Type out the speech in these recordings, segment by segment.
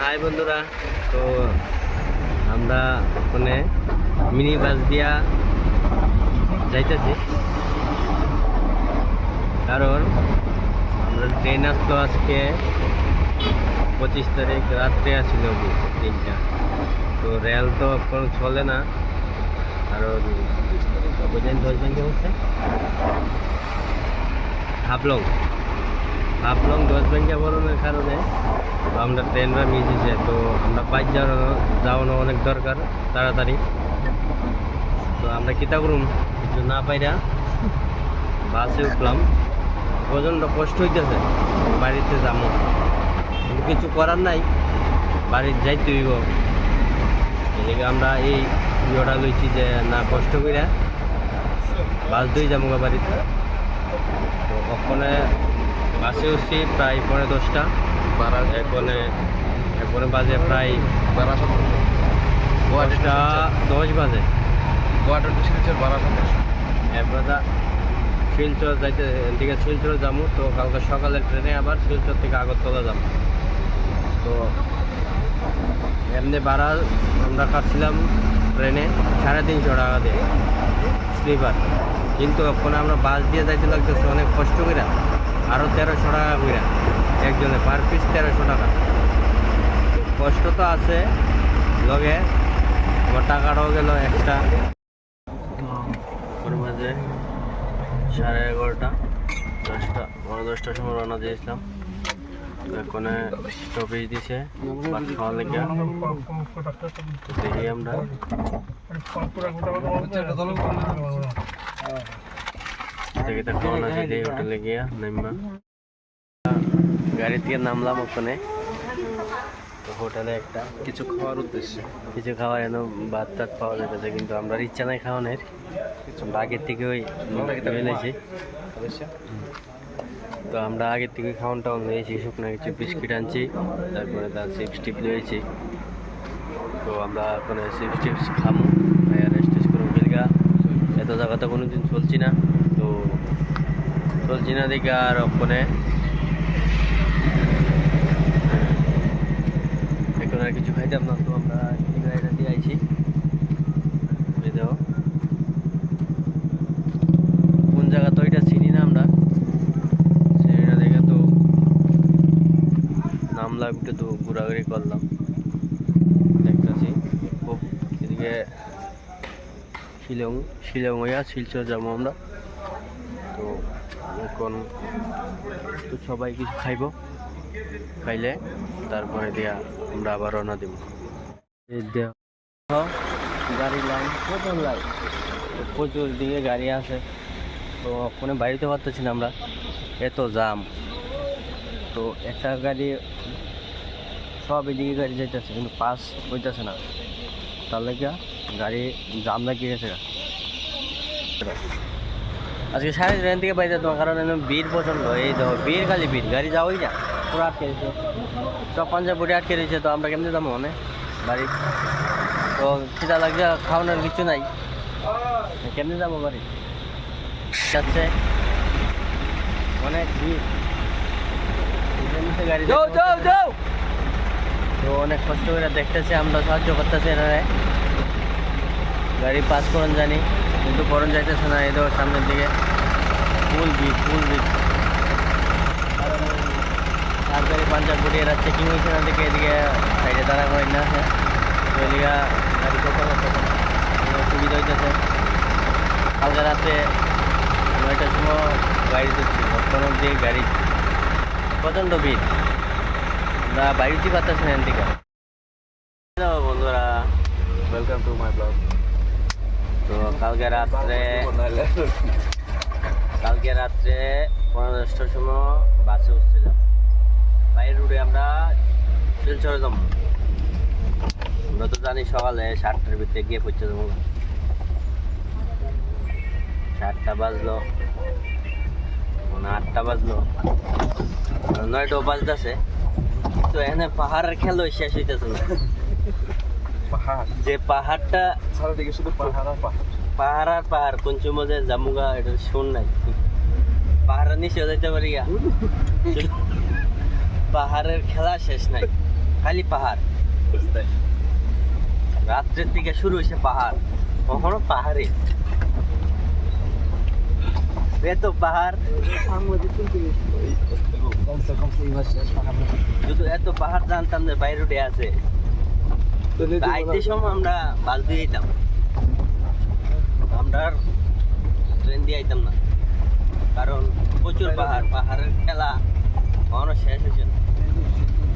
High বন্ধুরা, তো আমরা ওখানে মিনি বাস দিয়া যাইতেছি। কারণ আমরা ট্রেন আসতো আজকে পঁচিশ তারিখ, রাত্রে আসছিল তিনটা। তো রেল তো এখন চলে না, কারণ বুঝলেন দশ ব্যাংকে হচ্ছে হাফলং। হাফলং দশ ব্যাংকে বলানোর কারণে আমরা ট্রেনরা মিস হয়েছে তো আমরা বাইক যাওয়ানো যাওয়ানো অনেক দরকার, তাড়াতাড়ি। তো আমরা কিতা করুম কিছু না পাইরা বাসে উঠলাম। প্রচণ্ড কষ্ট হইতেছে, বাড়িতে যাব। কিন্তু কিছু করার নাই, বাড়ির যাইতে হইব। এদিকে আমরা এই ইয়েটা লইছি যে, না কষ্ট কইরা বাস ধুই যাব বাড়িতে। তো ওখানে বাসে উঠছি, প্রায় পনেরো দশটা। বারা এখানে এখানে বাজে প্রায় বারা দশটা দশ বাজে। গোয়াটার ডিস্ট্রিক্টের বারা এরপরে শিলচর যাইতে এদিকে শিলচর যাব তো কালকে সকালে ট্রেনে আবার শিলচর থেকে আগরতলা যাব তো এমনি ভাড়া আমরা কাটছিলাম ট্রেনে সাড়ে তিনশো টাকা দিয়ে স্লিপার। কিন্তু ওখানে আমরা বাস দিয়ে যাইতে লাগতেছে অনেক কষ্ট করে আরও তেরোশো টাকা করে একজনে পার পিস তেরোশো টাকা। কষ্ট তো আছে, লগে আমার টাকাটাও গেল ওর মাঝে সাড়ে এগারোটা, দশটা পনেরো দশটার সময় রওনা দিয়েছিলাম। এখানে স্টপেজ দিছে খাওয়া লেগে। দেখি আমরা। দেখি তা খাওয়ানো আছে দেখি হোটেলে গিয়া নামবা। গাড়ি থেকে নামলাম ওখানে। তো হোটেলে একটা। কিছু খাওয়ার উদ্দেশ্যে। কিছু খাওয়ার এনে ভাত টাত পাওয়া যেতেছে কিন্তু আমরা ইচ্ছা নাই খাওয়ানোর। আগের থেকে ওই ফেলেছি তো আমরা আগের থেকে খাওয়ান টাউন নিয়েছি শুকনো কিছু বিস্কিট আনছি তারপরে তার চিপস টিপ নিয়েছি তো আমরা ওখানে চিপস টিপস খামো রেস্ট টেস্ট করে বেলগা এত জায়গা তো কোনো দিন চলছি না তো চলছি না দেখে আর ওখানে এখন আর কিছু খাইতাম না তো আমরা গাড়িটা দিয়ে আইছি। কোন জায়গা তো এটা চিনি না আমরা। সেটা দেখে তো নামলাম একটু তো ঘোরাঘুরি করলাম। দেখতেছি। খুব এদিকে শিলং শিলং হইয়া শিলচর যাব আমরা। তো এখন তো সবাই কিছু খাইব। খাইলে তারপরে দিয়া আমরা আবার রওনা দেব। গাড়ি লাইন, প্রচুর লাইন। প্রচুর দিকে গাড়ি আছে। তো ওখানে বাড়িতে পারতেছি না আমরা। এত জাম। তো একটা গাড়ি, সব এদিকে গাড়ি যাইতেছে, কিন্তু পাস হইতেছে না। তার লেগে গাড়ি জাম লাগিয়ে গেছে। আজকে সাড়ে ট্রেন থেকে বাইরে তোমার কারণ ভিড় প্রচণ্ড। এই দেখো, ভিড় খালি ভিড়, গাড়ি যাওয়াই না পুরো আটকে দিয়েছে সব পাঞ্জাবুটি আটকে দিয়েছে তো আমরা কেমনি যাব মনে? বাড়ি। তো খিদা লাগছে খাওয়ানোর কিছু নাই। কেমনি যাব বাড়ি? যাচ্ছে। অনেক ভিড়। গাড়ি তো অনেক কষ্ট করে দেখতেছে আমরা সাহায্য করতেছি এনারে। গাড়ি পাস করুন জানি কিন্তু করুন যাইতেছে না এই দেখো সামনের দিকে। ফুল ভিড় ফুল ভিড়। গাড়ি পাঞ্জাব গুটি এরা চেকিং হয়েছে না দিকে এদিকে সাইডে দাঁড়া করে না আছে। এদিকে গাড়ি না সুবিধা হইতেছে। কালকে রাত্রে নয়টার সময় গাড়ি তুলছি তখন অব্দি গাড়ি প্রচণ্ড ভিড়। আমরা বাড়িতে পারতেছি না এদিকে। বন্ধুরা ওয়েলকাম টু মাই ব্লগ তো কালকে রাত্রে কালকে রাত্রে পনেরো দশটার সময় বাসে উঠছিলাম। বাইরের রুটে আমরা শিলচরে যাব। আমরা তো জানি সকালে সাতটার ভিতরে গিয়ে পৌঁছে যাব। সাতটা বাজলো। আটটা বাজলো। নয়টাও বাজতেছে। তো এখানে পাহাড়ের খেলো শেষ হইতেছে না। পাহাড়? যে পাহাড়টা চারিদিকে শুধু পাহাড় আর পাহাড়। পাহাড় আর পাহাড় কোনচু মধ্যে জামুগা এটা শুন নাই। পাহাড়ের নিচে যাইতে পারি গা। পাহাড়ের খেলা শেষ নাই খালি পাহাড়। রাত্রের দিকে শুরু হয়েছে পাহাড় কখনো পাহাড়ে। এত পাহাড়। যদি এত পাহাড় জানতাম যে বাইরে উঠে আছে। আইতে সময় আমরা বাস দিয়ে যেতাম আমরা ট্রেন দিয়ে আইতাম না। কারণ প্রচুর পাহাড় পাহাড়ের খেলা কখনো শেষ হয়েছে না।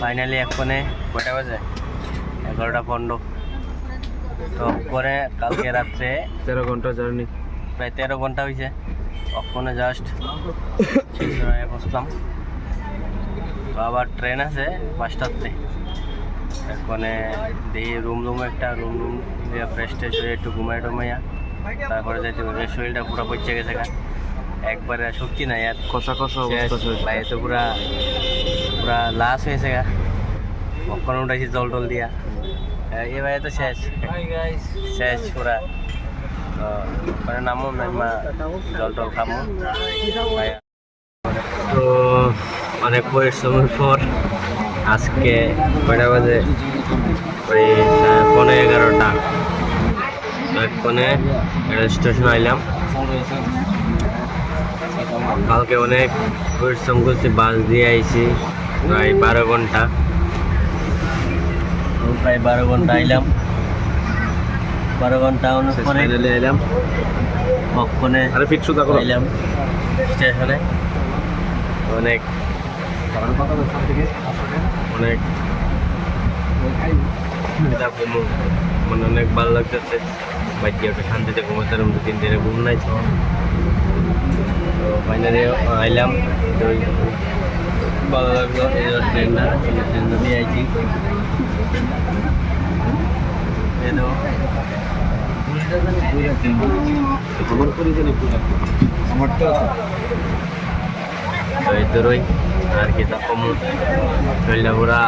ফাইনালি এক্ষণে কয়টা বাজে? এগারোটা পনেরো। তো পরে কালকে রাত্রে তেরো ঘণ্টা জার্নি। প্রায় তেরো ঘণ্টা হয়েছে ওখানে জাস্ট বসলাম। তো আবার ট্রেন আছে পাঁচটাতে এখানে দিয়ে রুম রুম একটা রুম রুম দিয়ে ফ্রেশ ট্রেশ হয়ে একটু ঘুমাই টুমাইয়া তারপরে যাইতে শরীরটা পুরো পচে গেছে একবারে শক্তি নাই আর। কষা কষা অবস্থা। বাইরে তো পুরা পুরা লাশ হয়েছে গা। কখন উঠাইছি জল টল দিয়া। এবারে তো শেষ। শেষ পুরা। ওখানে নামো নামা জল টল খামো। তো অনেক পরিশ্রমের পর আজকে কয়টা বাজে? ওই পনেরো এগারোটা। এক্ষণে স্টেশন আইলাম। কালকে অনেক পরিশ্রম করছি বাস দিয়ে আইছি প্রায় বারো ঘণ্টা। প্রায় বারো ঘণ্টা আইলাম। বারো ঘণ্টা অনেক পরে আইলাম। কক্ষণে আরে ফিট সুদা করো। আইলাম স্টেশনে। অনেক অনেক মানে অনেক ভালো লাগতেছে। বাইকে ওটা শান্তিতে ঘুমাতে তিন দিনে ঘুম নাই তো ফাইনালি আইলাম তো ভালো লাগল এই যে ট্রেনটা ট্রেনটা দিয়ে আইছি এই তো আমার করে জানি আমারটা তো এই তো রই আর কি তা কম শরীরটা পুরা